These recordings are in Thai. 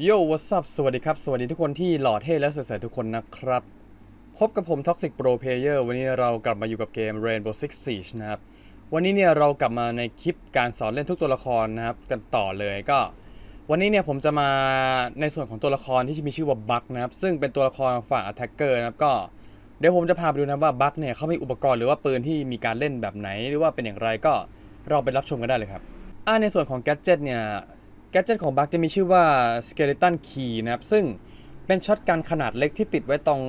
โย่ what's up สวัสดีครับ สวัสดีทุกคนที่หล่อเท่และสดใสทุกคนนะครับ พบกับผม Toxic Pro Player วันนี้เรากลับมาอยู่กับเกม Rainbow Six Siege นะครับ วันนี้เนี่ยเรากลับมาในคลิปการสอนเล่นทุกตัวละครนะครับ กันต่อเลยก็ วันนี้เนี่ยผมจะมาในส่วนของตัวละครที่มีชื่อว่าบัคนะครับ ซึ่งเป็นตัวละครฝั่ง Attacker นะครับก็เดี๋ยวผมจะพาไปดูนะว่าบัคเนี่ยเขามีอุปกรณ์หรือว่าปืนที่มีการเล่นแบบไหน หรือว่าเป็นอย่างไรก็เราไปรับชมกันได้เลยครับอ่าในส่วนของแก d เจ t เนี่ย แก d เจของบัคจะมีชื่อว่า Skeleton Key นะครับ ซึ่งเป็นช็อตกันขนาดเล็กที่ติดไว้ตรง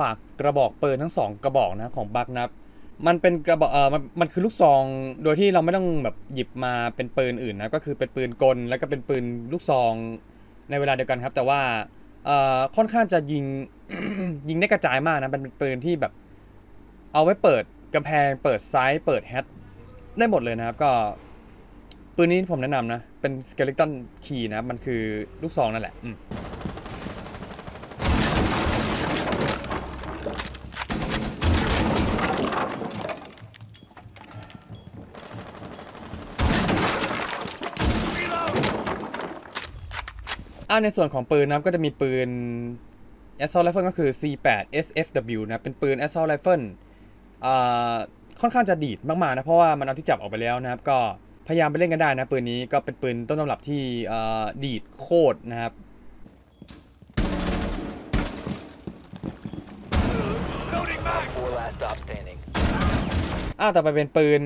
ปากกระบอกปืนทั้งสองกระบอกนะของบัคนะครับ มันเป็นกระบอกเออมันมันคือลูกซองโดยที่เราไม่ต้องแบบหยิบมาเป็นปืนอื่นนะก็คือเป็นปืนกลแล้วก็เป็นปืนลูกซองในเวลาเดียวกันครับ แต่ว่าเอ่อค่อนข้างจะยิงยิงได้กระจายมากนะเป็นปืนที่แบบ เอาไว้เปิดกำแพงเปิดไซส์เปิดแฮตได้หมดเลยนะครับ ก็ ปืนนี้ผมแนะนำนะ เป็น skeleton key นะ มันคือลูกซองนั่นแหละอืมอ่าในส่วนของปืนนะครับก็จะมีปืน assault rifle ก็คือ C8 SFW นะ เป็นปืน assault rifle อ่าค่อนข้างจะดีดมากๆนะ เพราะว่ามันเอาที่จับออกไปแล้วนะครับ ก็ พยายามไปเล่นกันได้นะปืนนี้ก็เป็นปืนต้นตำรับที่ดีดโคตรนะครับอ่าต่อไปเป็นปืน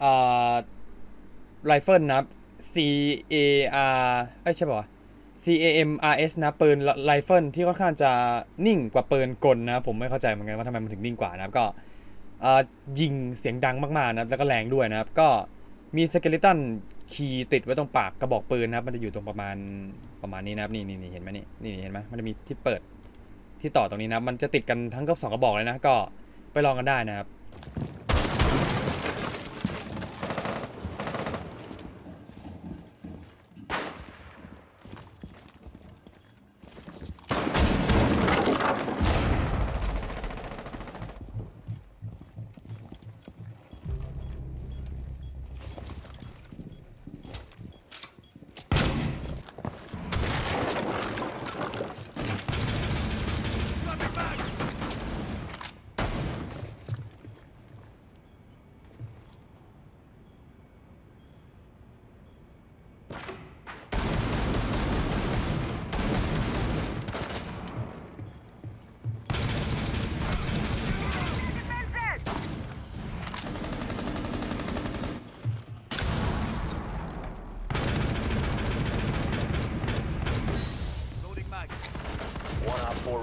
เอ่อไรเฟิลนะครับ C A R เอ้ยใช่ป่ะ C A M R S นะปืนไรเฟิลที่ค่อนข้างจะนิ่งกว่าปืนกลนะผมไม่เข้าใจเหมือนกันว่าทำไมมันถึงนิ่งกว่านะครับก็เอ่อยิงเสียงดังมากๆนะครับแล้วก็แรงด้วยนะครับก็ มีสเกลิตันคีย์ติดไว้ตรงปากกระบอกปืนนะครับ มันจะอยู่ตรงประมาณประมาณนี้นะครับนี่นี่นี่เห็นไหมนี่นี่เห็นไหมมันจะมีที่เปิดที่ต่อตรงนี้นะครับมันจะติดกันทั้งสองกระบอกเลยนะ ก็ไปลองกันได้นะครับ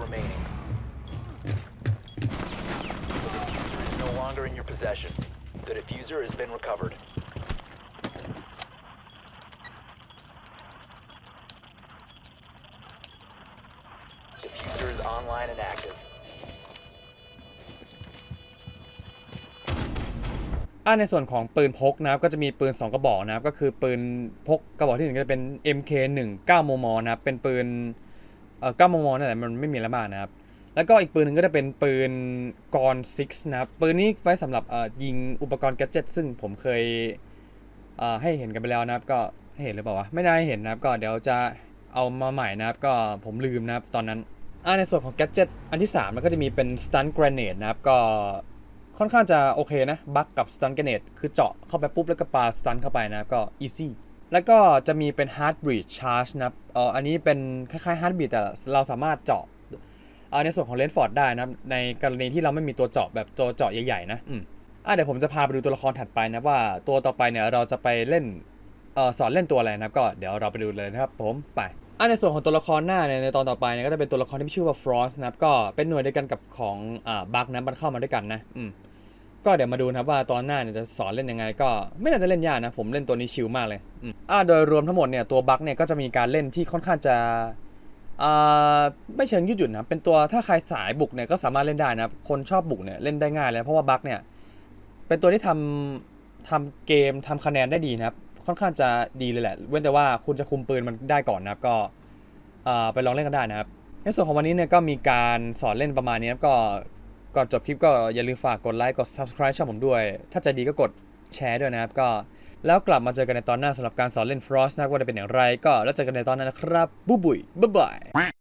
remaining. The diffuser is no longer in your possession. The diffuser has been recovered. Diffuser is online and active. อ่าในส่วนของปืนพกนะครับก็จะมีปืน 2 กระบอกนะครับก็คือปืนพกกระบอกที่หนึ่งก็จะเป็น MK1 9มมนะครับเป็นปืน เอ่อ9มมนั่นแหละมันไม่มีอะมากนะครับ แล้วก็อีกปืนหนึ่งก็จะเป็นปืนกร6นะครับ ปืนนี้ไว้สำหรับเอ่อยิงอุปกรณ์แกดเจิตซึ่งผมเคยเอ่อให้เห็นกันไปแล้วนะครับ ก็เห็นหรือเปล่าวะไม่ได้ให้เห็นนะครับ ก็เดี๋ยวจะเอามาใหม่นะครับ ก็ผมลืมนะครับตอนนั้นอ่าในส่วนของแกดเจิตอันที่3มันก็จะมีเป็น stun grenade นะครับ ก็ค่อนข้างจะโอเคนะ บัคกับสตันเกเนตคือเจาะเข้าไปปุ๊บแล้วก็ปาสตันเข้าไปนะครับ ก็อีซี่ แล้วก็จะมีเป็น Heart Breach Charge นะเอ่ออันนี้เป็นคล้ายๆ Heart Breach แต่เราสามารถเจาะเอ่อในส่วนของเลนฟอร์ดได้นะในกรณีที่เราไม่มีตัวเจาะแบบตัวเจาะใหญ่ๆนะอืมอะเดี๋ยวผมจะพาไปดูตัวละครถัดไปนะว่าตัวต่อไปเนี่ยเราจะไปเล่นเอ่อสอนเล่นตัวอะไรนะครับก็เดี๋ยวเราไปดูเลยนะครับผมไปอะในส่วนของตัวละครหน้าเนี่ยในตอนต่อไปเนี่ยก็จะเป็นตัวละครที่ชื่อว่า Frost นะครับก็เป็นหน่วยเดียวกันกับของอ่าบัคนะมันเข้ามาด้วยกันนะอืม ก็เดี๋ยวมาดูนะครับว่าตอนหน้าเนี่ยจะสอนเล่นยังไง ก็ไม่น่าจะเล่นยากนะ ผมเล่นตัวนี้ชิลมากเลยอ่าโดยรวมทั้งหมดเนี่ยตัวบัคเนี่ยก็จะมีการเล่นที่ค่อนข้างจะอ่าไม่เชิงยืดหยุ่นนะเป็นตัวถ้าใครสายบุกเนี่ยก็สามารถเล่นได้นะคนชอบบุกเนี่ยเล่นได้ง่ายเลยเพราะว่าบัคเนี่ยเป็นตัวที่ทำทำเกมทำคะแนนได้ดีนะครับค่อนข้างจะดีเลยแหละ เว้นแต่ว่าคุณจะคุมปืนมันได้ก่อนนะครับก็อ่าไปลองเล่นกันได้นะครับในส่วนของวันนี้เนี่ยก็มีการสอนเล่นประมาณนี้ครับก็ ก่อนจบคลิปก็อย่าลืมฝากกดไลค์กด subscribe ช่องผมด้วย ถ้าใจดีก็กดแชร์ด้วยนะครับก็แล้วกลับมาเจอกันในตอนหน้าสำหรับการสอนเล่น Frost นะว่าจะเป็นอย่างไร ก็แล้วเจอกันในตอนนั้นนะครับบ๊ายบายบ๊ายบาย